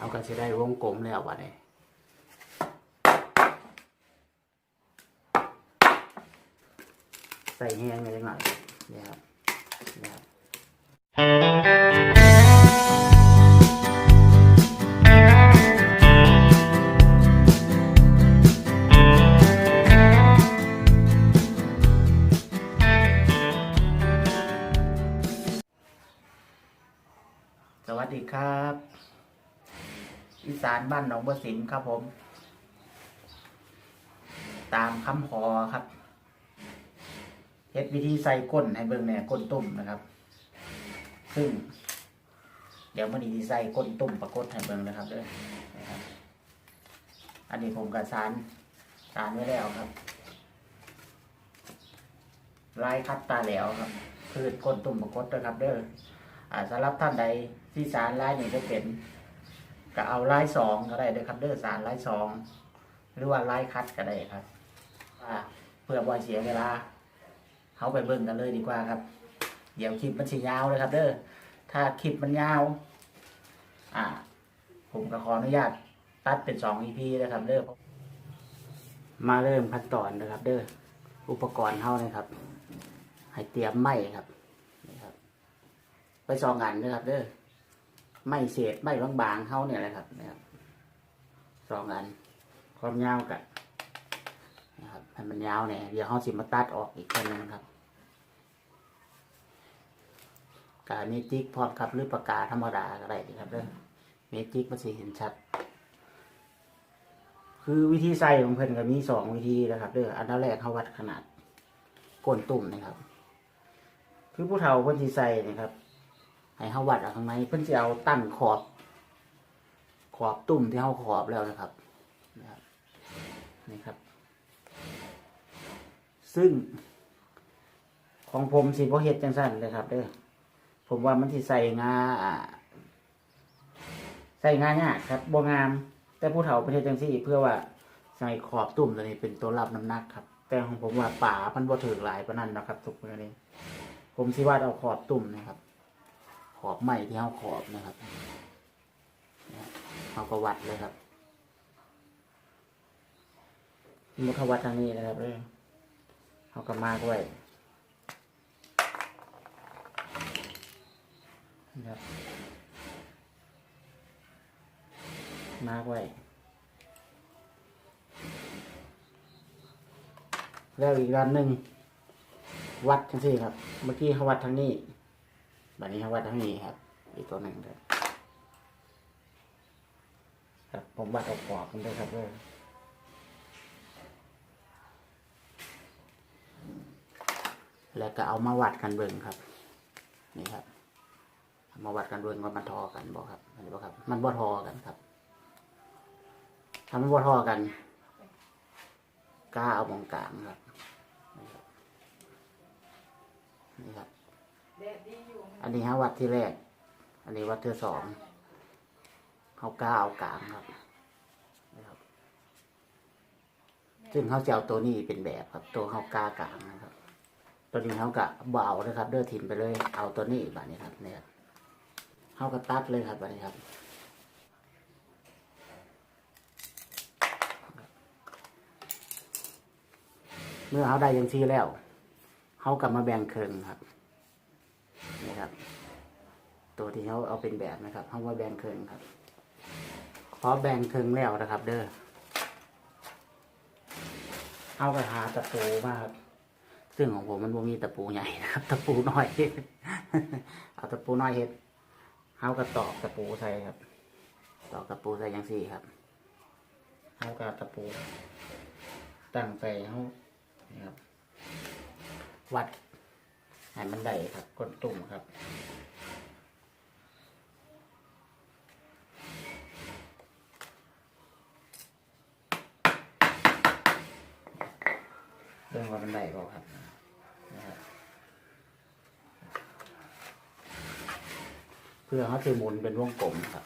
เอาก็จะได้วงกลมแล้ววะเนี่ยใส่แห้งไปหน่อยนะครับเนี่ยครับ บ้านหนองบัวสิมครับผม ตามคำขอครับเฮ็ดวิธีใส่ก้นให้เบิ่งเนี่ยก้นตุ่มนะครับ ซึ่ง เดี๋ยวมันนี้ใส่ก้นตุ่มปรากฏให้เบิ่งนะครับเด้อนะครับ อันนี้ผมกับสารสารไว้แล้วครับลายคัดตาแล้วครับคือก้นตุ่มปรากฏด้วยครับเด้ออ่าสำหรับท่านใดที่สารลายนี่จะเป็น ก็เอาลายสองก็ได้เด้อครับเด้อสารลายสองหรือว่าลายคัดก็ได้ครับอ่าเพื่อบ่ให้เสียเวลาเขาไปเบิ่งกันเลยดีกว่าครับ เดี๋ยวคลิปมันสิยาวเลยครับเด้อถ้าคลิปมันยาว อ่า ผมก็ขออนุญาตตัดเป็นสอง EP นะครับเด้อมาเริ่มขั้นตอนนะครับ เด้ออุปกรณ์เท่าเลยครับ ให้เตรียมไม้ครับนี่ครับไปซองกันนะครับเด้อ ไม่เศษไม่บางๆเขาเนี่ยแหละครับนะครับซองกันความยาวกันนะครับให้มันยาวเนี่ยเดี๋ยวเขาสิมาตัดออกอีกคนนึงครับกาเมจิกพร้อมครับหรือปากกาธรรมดาก็ได้ครับเด้อเมจิกมันสิเห็นชัด คือวิธีใส่ของเพิ่นก็มีสองวิธีนะครับเด้ออันแรกเขาวัดขนาดก้นตุ่มนะครับ คือผู้เฒ่าเพิ่นสิใส่นะครับ ให้เฮาวัดเอาข้างในเพิ่นสิเอาตั้งขอบ ขอบตุ่มที่เฮาขอบแล้วนะครับนะครับนี่ครับ ซึ่ง ของผมสิบ่เฮ็ดจังซั่นเลยครับเด้อผมว่ามันสิใส่งาใส่งายากครับบ่งาม แต่ผู้เฒ่าประเทศจังซี่เพื่อว่าใส่ขอบตุ่มตัวนี้เป็นตัวรับน้ำหนักครับ แต่ของผมว่าป่ามันบ่ถึงหลายปานนั้นนะครับทุกมื้อนี้ผมสิวาดเอาขอบตุ่มนะครับ ขอบใหม่ที่เขาขอบนะครับเนี่ยเขาก็วัดเลยครับมุขวัดทางนี้นะครับเลยเขาก็มากไว้นะครับมากไว้แล้วอีกด้านหนึ่งวัดทั้งสี่ครับ เมื่อกี้เขาวัดทางนี้ บัดนี้เขาวัดทางนี้ครับ อีกตัวหนึ่งครับครับผมวัดเอาปอกมันด้วยครับเลยแล้วก็เอามาวัดกันเบิ่งครับ นี่ครับเอามาวัดกันเบิ่งว่ามันทอกันบ่ครับเห็นบ่ครับ มันบ่ทอกันครับถ้ามันบ่ทอกันกล้าเอามองกลางครับนี่ครับ อันนี้ฮะวัดที่แรก อันนี้วัดที่สองเขาก้าเอากลางครับนะครับ ซึ่งเขาจะเอาตัวนี้เป็นแบบครับ ตัวเขาก้ากลางนะครับ ตัวนี้เขากะเบเอานะครับ เด้อถิ่นไปเลย เอาตัวนี้แบบนี้ครับเนี่ยครับเขาก็ตัดเลยครับแบบนี้ครับเมื่อเขาได้อยังที่แล้ว เขากลับมาแบ่งครึ่งครับ นี่ครับ ตัวที่เขาเอาเป็นแบบนะครับเขาว่าแบ่งครึ่งครับพอแบ่งครึ่งแล้วนะครับ เด้อเอากระหาตะปูมาครับซึ่งของผมมันบ่มีตะปูใหญ่นะครับ ตะปูน้อย เอาตะปูน้อยเฮ็ดเขาก็ตอกตะปูใส่ครับ ตอกตะปูใส่ยังสี่ครับเขาก็เอาตะปูตั้งใส่เขานี่ครับ วัด ให้มันได้ครับก้นตุ่มครับเรื่องว่ามันได้ก็ครับนะครับ เพื่อเขาจะหมุนเป็นวงกลมครับ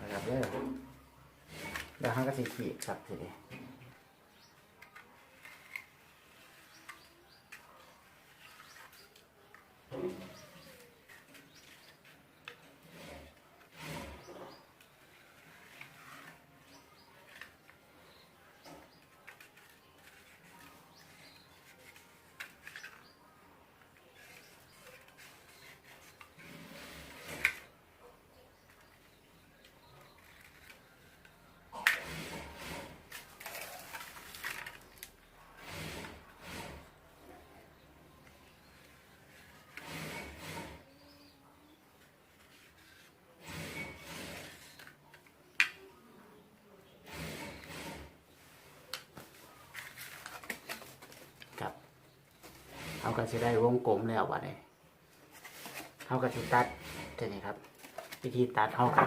นะครับเด้อแล้วเขาก็สิขีดครับทีนี้ เขาก็จะได้วงกลมแล้ววันนี้เขาก็จะตัดเท่านี้ครับ วิธีตัดเขาก็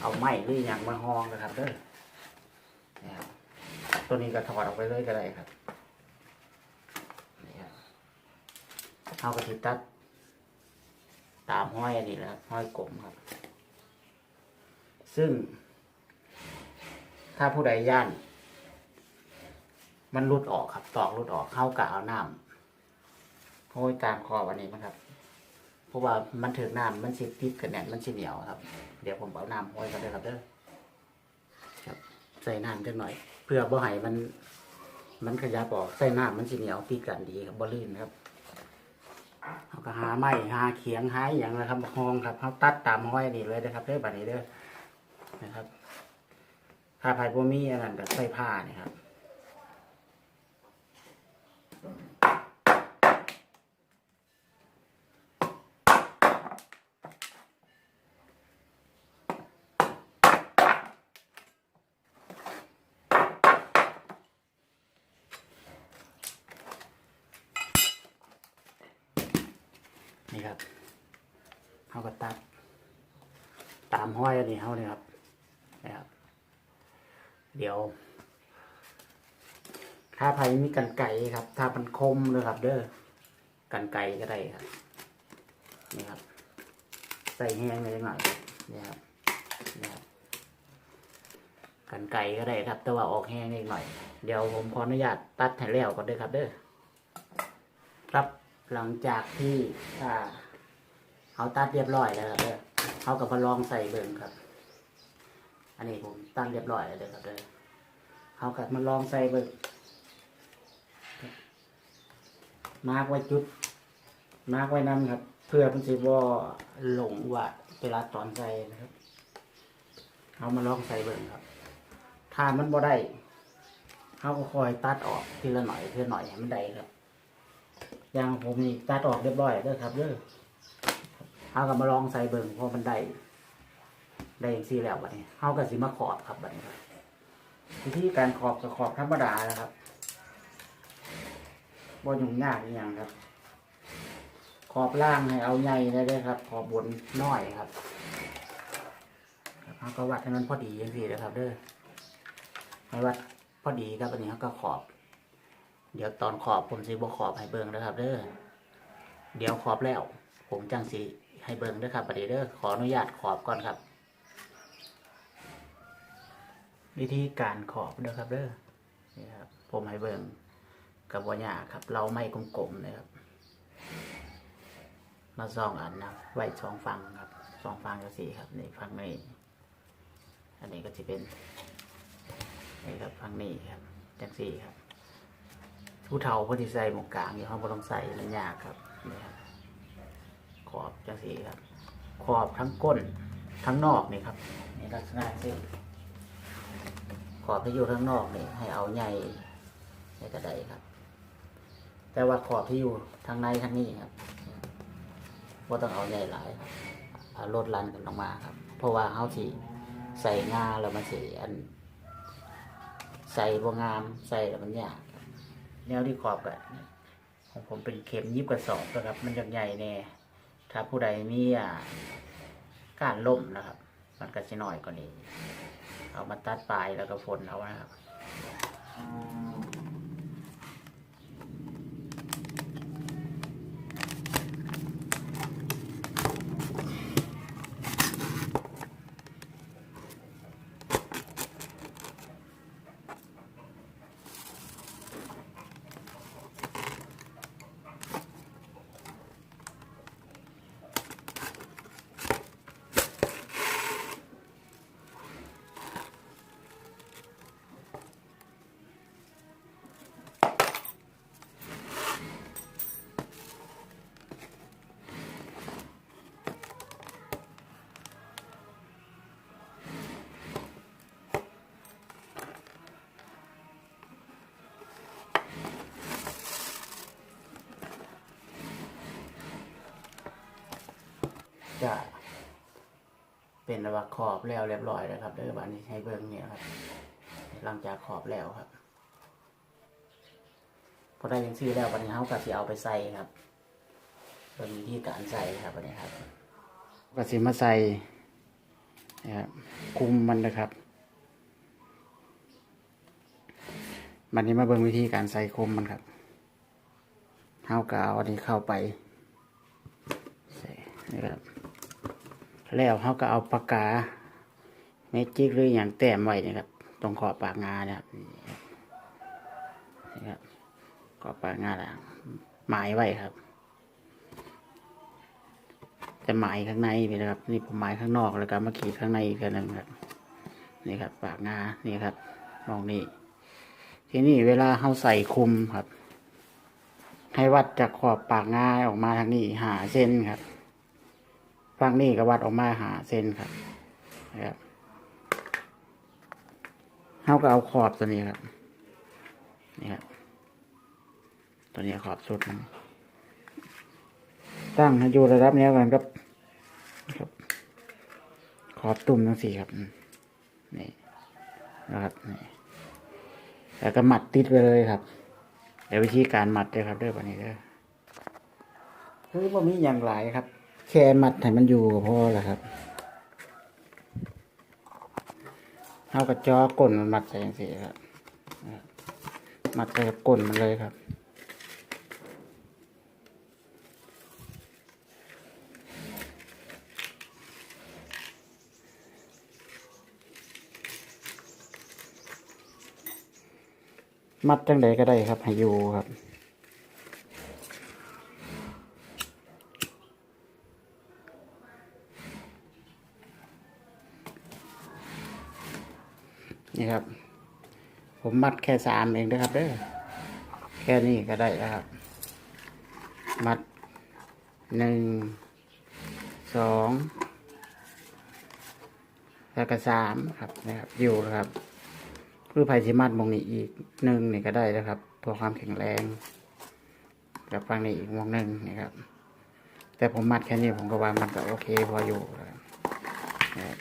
เอาไม้หรืออย่างมาห้องนะครับเด้อนี่ครับตัวนี้ก็ถอดออกไปเลยก็ได้ครับนี่ครับเขาก็จะตัด ตามห้อยอันนี้และครับห้อยกลมครับ ซึ่ง ถ้าผู้ใดย่าน มันรุดออกครับ ตอกรุดออกเข้ากะเอาน้ำ ห้อยตามคอวันนี้มั้งครับ เพราะว่ามันถึงน้ำมันสิติดกันแน่นมันสิเหนียวครับ เดี๋ยวผมเอาน้ำห้อยกันเลยครับเด้อครับใส่น้ำจักหน่อย เพื่อบ่ให้มัน มันขยับออกใส่น้ำมันสิเหนียวติดกันดีครับบ่ลื่นครับเราก็หาไม้หาเขียงหาอย่างนะครับห้องครับเขาตัดตามห้อยนี่เลยนะครับเด้อบัดนี้เด้อนะครับถ้าไผ่บ่มีอันนั้นก็ใส่ผ้านี่ครับ ครับเขาก็ตัด ตามห้อยอันนี้เขาเนี่ยครับนะครับ เดี๋ยว ถ้าไผ่มีกันไก่ครับ ถ้ามันคมนะครับ เด้อกันไก่ก็ได้ครับ นี่ครับ ใส่แห้งเลยหน่อยนี่ครับนี่ครับกันไก่ก็ได้ครับ แต่ว่าออกแห้งนิดหน่อย เดี๋ยวผมขออนุญาตตัดให้แล้วก่อนเด้อครับ เด้อครับ หลังจากที่อ่าเอาตัดเรียบร้อยแล้วครับเด้อเขากับมาลองใส่เบิ่งครับ อันนี้ผมตั้งเรียบร้อยแล้วเด้อครับเด้อเขากับมาลองใส่เบิ่งมาร์กไว้จุด มาร์กไว้นั่นครับ เพื่อมันสิบ่าหลงว่าเวลาตอนใส่นะครับเขามาลองใส่เบิ่งครับ ถ้ามันบ่ได้เขาก็คอยตัดออกทีละหน่อยทีละหน่อยให้มันได้ครับ ย่างผมนี่ตัดออกเรียบร้อยเด้อครับเด้อเขาก็มาลองใส่เบิ่งพราะมันได้ได้องซี่แล้วบัดนี้เขาก็สิมาขอบครับบัดนี้วิธีการขอบกับขอบธรรมดานะครับบ่ยุ่งยากอย่างครับ ขอบล่างให้เอาใหญ่เลยเด้ครับ ขอบบนน้อยครับเขาก็วัดให้มันพอดีอย่างซี่นะครับ เด้อให้วัดพอดีครับอันนี้เขาก็ขอบ เดี๋ยวตอนขอบผมสิบ่ขอบให้เบิ่งนะครับ เด้อ เดี๋ยวขอบแล้ว ผมจังสิให้เบิ่งเด้อครับประเดี๋ยวเด้อขออนุญาตขอบก่อนครับ วิธีการขอบเด้อครับ เด้อ นี่ครับ ผมให้เบิ่งกับวญญาครับ เราไม่กลมๆนะครับ มาสองอันนะไว้สองฟังครับสองฟังก็สีครับนี่ฟังนี้อันนี้ก็จะเป็นนี่ครับฟังนี้ครับจังสี่ครับ ผู้เฒ่าเพอดีใส่หมวกกลางอยู่ห้องบ่ต้องใส่มันยากครับนี่ครับขอบจังสีครับ ขอบทั้งก้นทั้งนอกนี่ครับนี่ลักษณะที่ขอบที่อยู่ทั้งนอกนี่ให้เอาใหญ่ในกระไดครับ แต่ว่าขอบที่อยู่ทางในทางนี้ครับว่าต้องเอาใหญ่หลายครับลดลันกันลงมาครับ เพราะว่าเขาที่ใส่งาแล้วมันสีอัน ใส่บวงามใส่แล้วมันยาก แนวที่ขอบกันของผมเป็นเข็มยิบกระสอบนะครับ มันยังใหญ่แน่ถ้าผู้ใดมีอ่าการล่มนะครับ มันก็จะน้อยกว่านี้ เอามาตัดปลายแล้วก็ฝนเอานะครับ จะเป็นระว่าขอบแล้วเรียบร้อยแล้วครับเด้อบ้านนี้ให้เบิ้งเนี่ยครับหลังจากขอบแล้วครับพอได้ยังซี่แล้ววันนี้เขาก็สิเอาไปใส่ครับเป็นวิธีการใส่ครับวันนี้ครับก็สิมาใส่นะครับคุมมันนะครับมันนี้มาเบิ่งวิธีการใส่คุมมันครับเฮากาอันนี้เข้าไปใส่นี่ครับ แล้วเฮาก็เอาปากกาเมจิกหรืออย่างแต้มไว้นี่ครับ ตรงขอบปากงาเนี่ยครับนี่ครับขอบปากงาแล้วหมายไว้ครับ จะหมายข้างในนี่นะครับ นี่ผมหมายข้างนอกแล้วก็มาขีดข้างในอีกหนึงครับ นี่ครับ ปากงานี่ครับมองนี่ทีนี้เวลาเขาใส่คุมครับ ให้วัดจากขอบปากงาออกมาทางนี้หาเส้นครับ ฝั่งนี้ก็วัดออกมาหาเส้นครับนะครับเขาก็เอาขอบตัวนี้ครับนี่ครับตัวนี้ขอบสุดมันตั้งให้อยู่ระดับเนี้ยกันครับครับ ขอบตุ่มทั้งสี่ครับนี่นะครับนี่แล้วก็หมัดติดไปเลยครับเดี๋ยววิธีการหมัดเลยครับเด้วยวันนี้เด้อคือว่ามีอย่างไรครับ แค่มัดให้มันอยู่ก็พอแหล้วครับเอากระจอก้นมันมัดใส่ย่างสีครับมัดใส่กับก้นมันเลยครับ มัดจังใดก็ได้ครับให้อยู่ครับ นี่ครับ ผ มัดแค่สามเองนะครับเด้อแค่นี้ก็ได้แล้วครับ มัดหนึ่งสองแล้วก็สามครับนะครับอยู่นะครับคือไผ่สิมัดมองนี้อีกหนึ่งนี่ก็ได้นะครับเพื่อความแข็งแรงกับฟังนี้อีกมองหนึ่งนี่ครับ แต่ผมมัดแค่นี้ผมก็ว่ามันก็โอเคพออยู่นะครับนะครับ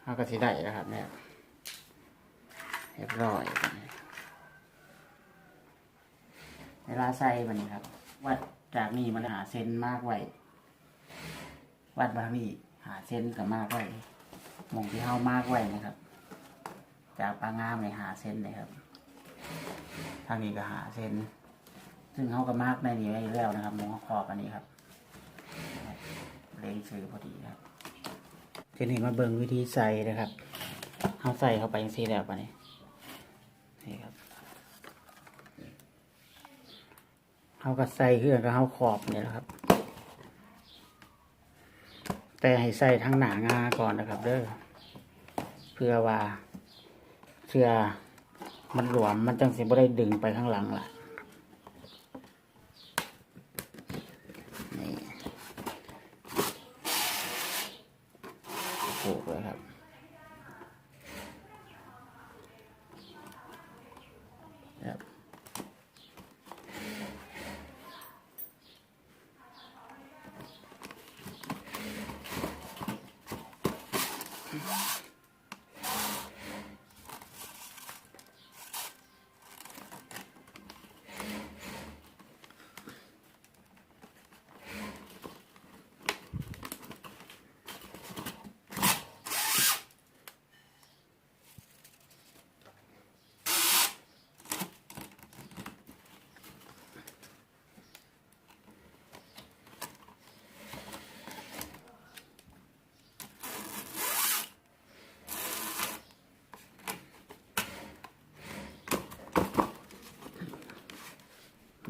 เขาก็สิได้นะครับเนี่ย เรียบร้อย เวลาใส่มันนี่ครับ วัดจากนี่มันหาเส้นมากไว้วัดมาทางนี้หาเส้นกับมากไว้มองที่เฮามากไว้นะครับ จากปลางามในหาเส้นเลยครับทางนี้ก็หาเส้นซึ่งเขาก็มากในนี้ไว้แล้วนะครับมองขอบอันนี้ครับเลงซื้อพอดีครับทีนี้มาเบิ่งวิธีใส่นะครับเขาใส่เข้าไปอย่างนี้แล้วปะนี่ นี่ครับเขาก็ใส่เครื่องก็เขาขอบนี่แหละครับ แต่ให้ใส่ทั้งหนางาก่อนนะครับ เด้อเพื่อว่าเสื้อมันหลวมมันจังสิบ่ได้ดึงไปข้างหลังล่ะ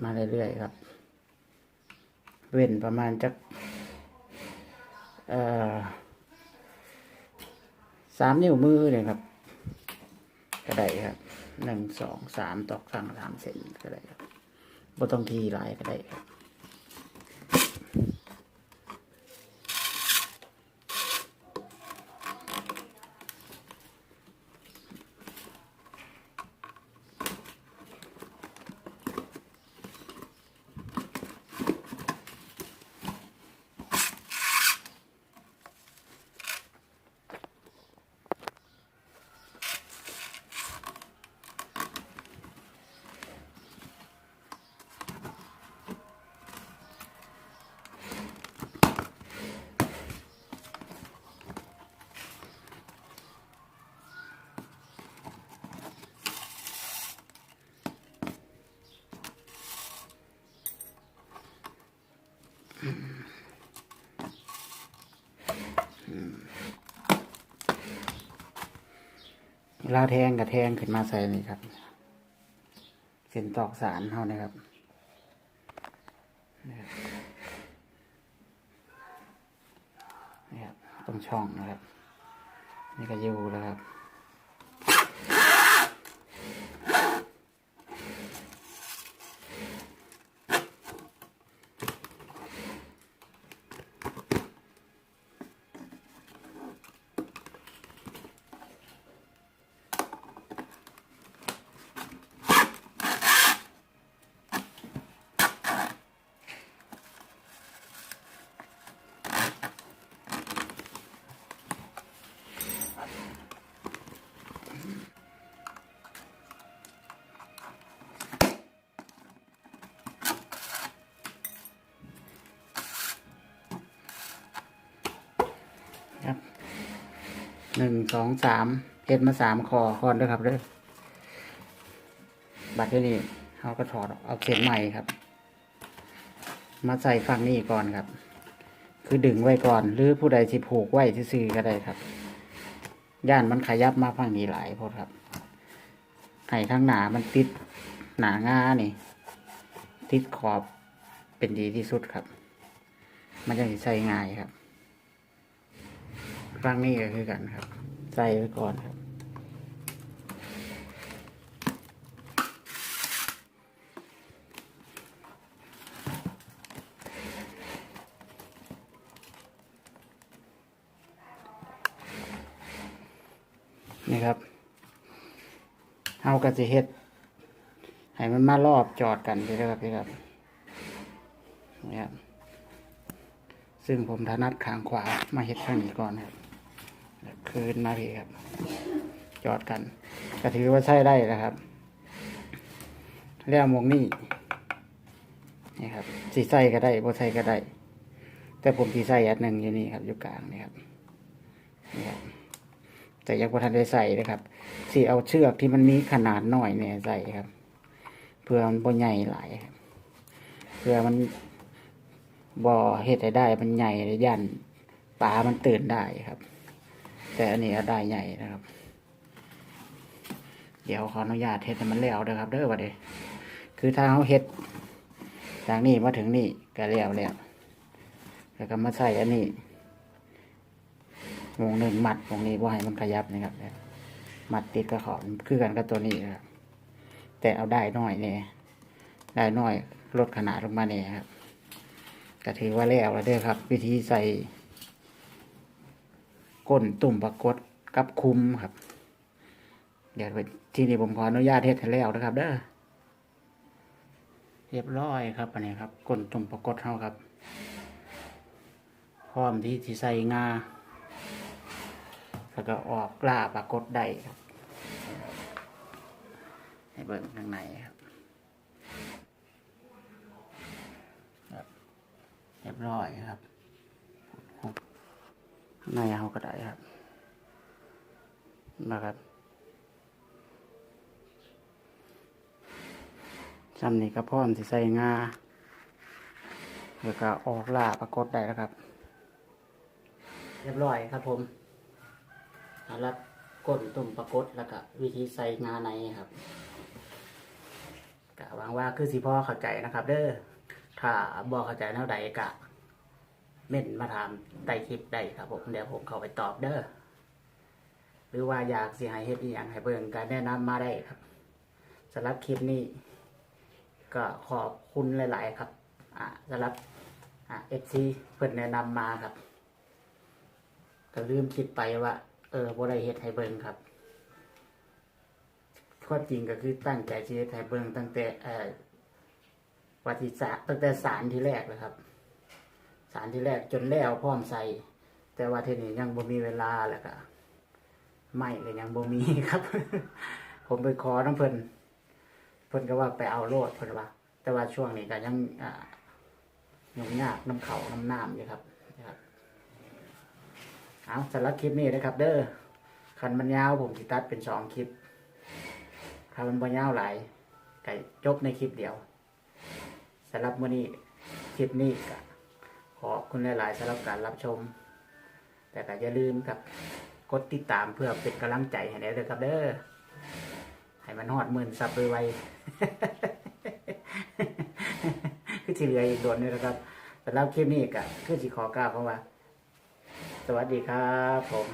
มาเรื่อยๆครับ เว้นประมาณจักสามนิ้วมือเลยครับก็ได้ครับหนึ่งสองสามตอกสั่งสามเซนก็ได้ครับบ่ต้องทีหลายก็ได้ครับ ลาแทงกับแทงขึ้นมาใส่นี่ครับ เส้นตอกสารเท่านี่ครับนี่ครับตรงช่องนะครับ นี่ก็ยูแล้วครับ หนึ่งสองสามเฮ็ดมาสามคอคอนด้วยครับเด้อบัตรที่นี่เขาก็ถอดเอาเข็มใหม่ครับ มาใส่ฝั่งนี้ก่อนครับ คือดึงไว้ก่อน หรือผู้ใดสิผูกไว้ที่ซื่อก็ได้ครับ ย่านมันขยับมาฝั่งนี้หลายพดครับให้ข้างหนามันติดหนางานี่ ติดขอบเป็นดีที่สุดครับ มันจะใส่ง่ายครับ ฟังนี่ก็คือกันครับ ใส่ไว้ก่อนครับ นี่ครับเอากระสิเฮ็ดให้มันมารอบจอดกันใช่ไหมครับพี่ครับนี่ครับ ซึ่งผมถนัดขางขวามาเฮ็ดข้างนี้ก่อนครับ คืนมาพี่ครับ จอดกันก็ถือว่าใช้ได้นะครับแล้วมวกนี่นี่ครับสีใส่ก็ได้บ่ใส่ก็ได้ แต่ผมสีใส่อันหนึ่งอยู่นี่ครับอยู่กลางนี่ครับนี่ครับแต่ยังบ่ทันได้ใส่นะครับสีเอาเชือกที่มันมีขนาดหน้อยเนี่ยใส่ครับเพื่อมันบ่ใหญ่หลายเพื่อมันบ่เฮ็ดให้ได้มันใหญ่เลยยันปลามันตื่นได้ครับ แต่อันนี้ได้ใหญ่นะครับ เดี๋ยวขออนุญาตเฮ็ดให้มันแล้วเด้อครับ เด้อว่าเด้คือถ้าเขาเฮ็ดจากนี้มาถึงนี่ก็แล้วแล้วแล้วก็มาใส่อันนี้วงหนึ่งมัดวงนี้ว่าให้มันขยับนะครับมัดติดกับขอบคือกันกับตัวนี้ครับแต่เอาได้น้อยเนี่ยได้น้อยลดขนาดลงมาเนี่ยครับก็ถือว่าแล้วแล้วเด้อครับ วิธีใส่ ก้นตุ่มปรากฏกับคุมครับ เดี๋ยวที่นี่ผมขออนุญาตเทศให้แล้วนะครับ เด้อเรียบร้อยครับอันนี้ครับก้นตุ่มปรากฏเท่าครับ พร้อมที่ที่ใส่งาแล้วก็ออกกล้าปรากฏได้ครับให้เบิ่งข้างในครับเรียบร้อยครับ ในเอาก็ได้ครับนะครับจำนี่ก็พร้อมที่ใส่งาแล้วก็ออกล่าปรากฏได้แล้วครับ เรียบร้อยครับผมสำหรับก้นตุ่มปรากฏแล้วก็วิธีใส่งาในครับกะวังว่าคือสิพ่อเข้าใจนะครับ เด้อถ้าบอกเข้าใจเท่าใดกะ เม่นมาถามใต้คลิปได้ครับผมเดี๋ยวผมเข้าไปตอบเด้อหรือว่าอยากสิให้เฮ็ดอหย่างให้เบิ่งการแนะนำมาได้ครับสำหรับคลิปนี้ ก็ขอบคุณหลาย ๆ ครับอ่าสำหรับอ่าเอฟซีเพิ่นแนะนำมาครับก็ลืมคิดไปว่า เออบ่ได้เฮ็ดให้เบิ่งครับข้อจริงก็คือตั้งใจสิเฮ็ดให้เบิ่งตั้งแต่เอ่อวัติศาสตร์ตั้งแต่สารที่แรกเลยครับ สารที่แรกจนแล้วพร้อมใส่แต่ว่าเทนี้ยังบ่มีเวลาแล้วก็ไม่ก็ยังบ่มีครับ ผมไปขอน้ำเพิ่นเพิ่นก็ว่าไปเอาโลดเพิ่นว่า แต่ว่าช่วงนี้ก็ยังอ่ายังยากน้ำเขาน้ำน้ำอยู่ครับนะครับเอาสำหรับคลิปนี้นะครับ เด้อคันมันยาวผมสิตัดเป็นสองคลิปคันมันบ่ยาวหลายก็จบในคลิปเดียวสำหรับมื้อนี้คลิปนี้ก็ ขอบคุณหลาย ๆสำหรับการรับชม แต่ก็อย่าลืมครับกดติดตามเพื่อเป็นกำลังใจให้ได้เลยครับเด้อให้มันฮอดหมื่นซับไวๆคือที่เหลืออีกโดนนี่นะครับสำหรับคลิปนี้ก็คือสิขอกล่าวคำว่า สวัสดีครับผม